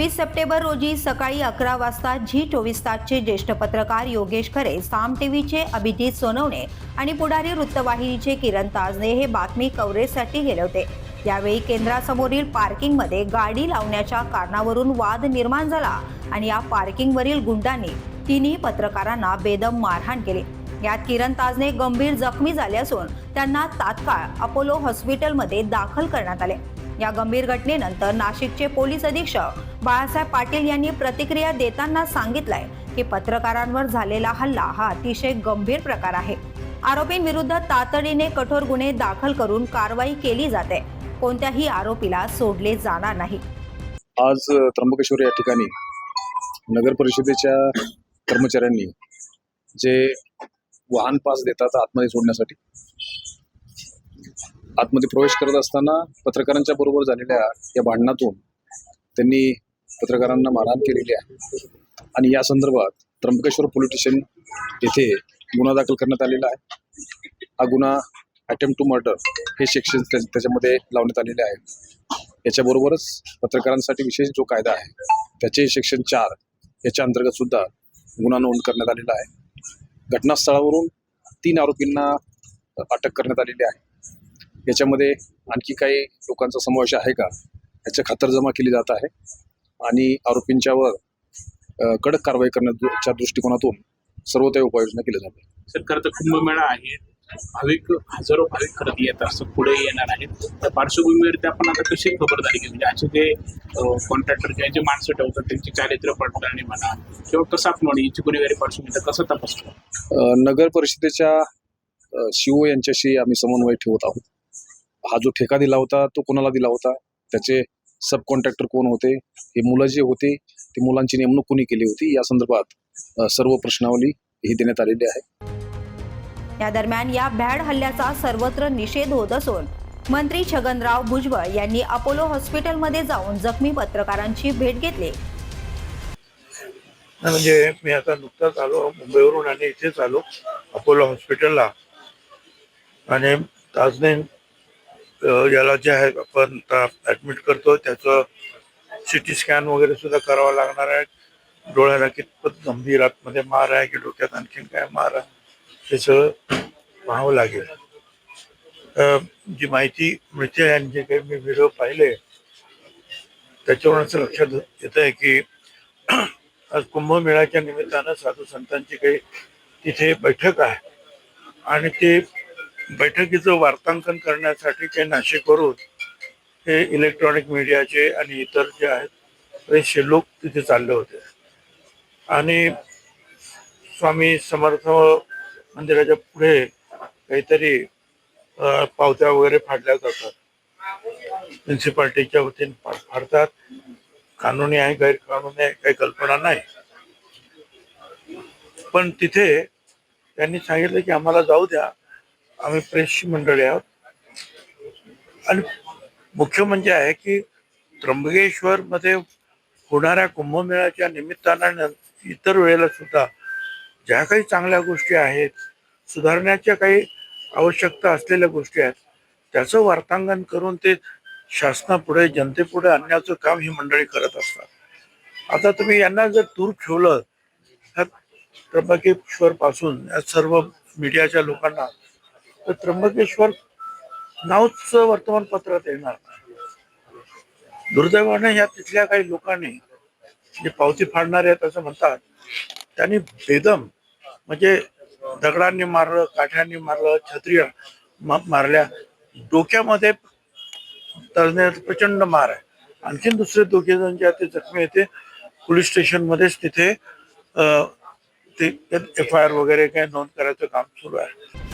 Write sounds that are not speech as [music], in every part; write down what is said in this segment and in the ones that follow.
वीस सप्टेंबर रोजी सकाळी अकरा वाजता झी चोवीस तासचे ज्येष्ठ पत्रकार योगेश खरे साम टीव्हीचे अभिजित सोनवणे आणि पुढारी वृत्तवाहिनीचे किरण ताजने हे बातमी कव्हरेजसाठी गेले होते. यावेळी केंद्रासमोरील पार्किंगमध्ये गाडी लावण्याच्या कारणावरून वाद निर्माण झाला आणि या पार्किंगवरील गुंडांनी तिन्ही पत्रकारांना बेदम मारहाण केली. यात किरण ताजने गंभीर जखमी झाले असून त्यांना तात्काळ अपोलो हॉस्पिटलमध्ये दाखल करण्यात आले. या गंभीर घटनेनंतर नाशिकचे पोलीस अधीक्षक बाळासाहेब पाटील यांनी प्रतिक्रिया देताना सांगितलंय की पत्रकारांवर झालेला हल्ला हा अतिशय गंभीर प्रकार आहे. आरोपींविरुद्ध तातडीने कठोर गुन्हे दाखल करून कारवाई केली जाते. कोणत्याही आरोपीला सोडले जाणार नाही. आज त्र्यंबकेश्वर या ठिकाणी नगर परिषदेच्या कर्मचाऱ्यांनी जे वाहन पास देतात आतमध्ये सोडण्यासाठी आतमध्ये प्रवेश करत असताना पत्रकारांच्या बरोबर झालेल्या या भांडणातून त्यांनी पत्रकारांना मारहाण केलेली आहे. आणि या संदर्भात त्र्यंबकेश्वर पोलीस स्टेशन येथे गुन्हा दाखल करण्यात आलेला आहे. हा गुन्हा अटेम्प्ट टू मर्डर हे सेक्शन त्याच्यामध्ये लावण्यात आलेले आहे. याच्याबरोबरच पत्रकारांसाठी विशेष जो कायदा आहे त्याचे सेक्शन चार याच्या अंतर्गत सुद्धा गुन्हा नोंद करण्यात आलेला आहे. घटनास्थळावरून तीन आरोपींना अटक करण्यात आलेली आहे. याच्यामध्ये आणखी काही लोकांचा समावेश आहे का याची खातरजमा केली जात आहे. आणि आरोपींच्यावर कडक कारवाई करण्याच्या दृष्टिकोनातून सर्व त्या उपाययोजना केल्या जातात सर खरं तर कुंभमेळा आहे. भाविक हजारो भाविक खरं येत असतात पुढे येणार आहेत त्या पार्श्वभूमीवरती आपण आता कशी खबरदारी घेऊ म्हणजे असे जे कॉन्ट्रॅक्टर किंवा जे माणसं ठेवतात त्यांची चारित्र्य पडताळणी म्हणा किंवा कसं आपण याची गुन्हेगारी पार्श्वभूमी कसं तपासतो नगर परिषदेच्या सीओ यांच्याशी आम्ही समन्वय ठेवत आहोत. हा जो ठेका दिला होता तो कोणाला दिला होता? त्याचे सब कॉन्ट्रॅक्टर कोण होते हे मुलं जे होते ते मुलांची नेमणूक कोणी केली होती या संदर्भात सर्व प्रश्नावली ही देण्यात आलेली आहे. या दरम्यान या भ्याड हल्ल्याचा सर्वत्र निषेध होत असून मंत्री छगनराव भुजबळ यांनी अपोलो हॉस्पिटलमध्ये जाऊन जखमी पत्रकारांची भेट घेतली. म्हणजे मी आता नुकताच आलो मुंबईवरून आणि इथेच आलो अपोलो हॉस्पिटलला. आणि ताजने याला जे आहे आपण ॲडमिट करतो त्याचं सी टी स्कॅन वगैरे सुद्धा करावं लागणार आहे. डोळ्याला कितपत गंभीर आतमध्ये मार आहे की डोक्यात आणखीन काय मार आहे हे सगळं पाहावं लागेल. जी माहिती मिळते आणि जे काही मी व्हिडिओ पाहिले त्याच्यावरून असं लक्षात येत आहे की [clears throat] आज कुंभमेळ्याच्या निमित्तानं साधू संतांची काही तिथे बैठक आहे. आणि ते बैठकीचं वार्तांकन करण्यासाठी ते नाशिकवरून हे इलेक्ट्रॉनिक मीडियाचे आणि इतर जे आहेत बरेचसे लोक तिथे चालले होते. आणि स्वामी समर्थ मंदिराच्या पुढे काहीतरी पावत्या वगैरे फाडल्या जातात. म्युन्सिपाल्टीच्या वतीने फाडतात. कानूनी आहे गैरकानूनी आहे काही कल्पना नाही. पण तिथे त्यांनी सांगितलं की आम्हाला जाऊ द्या. आम्ही प्रेसची मंडळी आहोत. आणि मुख्य म्हणजे आहे की त्र्यंबकेश्वर मध्ये होणाऱ्या कुंभमेळ्याच्या निमित्तानं इतर वेळेला सुद्धा ज्या काही चांगल्या गोष्टी आहेत सुधारण्याच्या काही आवश्यकता असलेल्या गोष्टी आहेत त्याचं वार्तांकन करून ते शासनापुढे जनतेपुढे आणण्याचं काम ही मंडळी करत असतात. आता तुम्ही यांना जर दूर ठेवलं ह्या त्र्यंबकेश्वर पासून या सर्व मीडियाच्या लोकांना तर त्र्यंबकेश्वर नावच वर्तमानपत्रात येणार दुर्दैवाने या तिथल्या काही लोकांनी जे पावती फाडणारे आहेत असं म्हणतात त्यांनी बेदम म्हणजे दगडांनी मारलं काठ्यांनी मारलं छत्री मारल्या. डोक्यामध्ये तळण्यात प्रचंड मार आहे. आणखीन दुसरे दोघे जण जे आहेत ते जखमी आहेत. ते पोलीस स्टेशनमध्येच तिथे अं, ते एफ आय आर वगैरे काय नोंद करायचं काम सुरू आहे.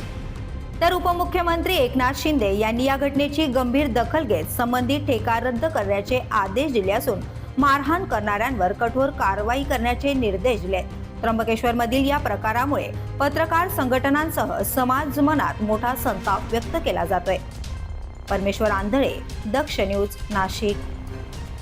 तर उपमुख्यमंत्री एकनाथ शिंदे यांनी या घटनेची गंभीर दखल घेत संबंधित ठेका रद्द करण्याचे आदेश दिले असून मारहाण करणाऱ्यांवर कठोर कारवाई करण्याचे निर्देश दिले त्र्यंबकेश्वरमधील या प्रकारामुळे पत्रकार संघटनांसह समाज मनात मोठा संताप व्यक्त केला जातोय. परमेश्वर आंधळे दक्ष न्यूज नाशिक.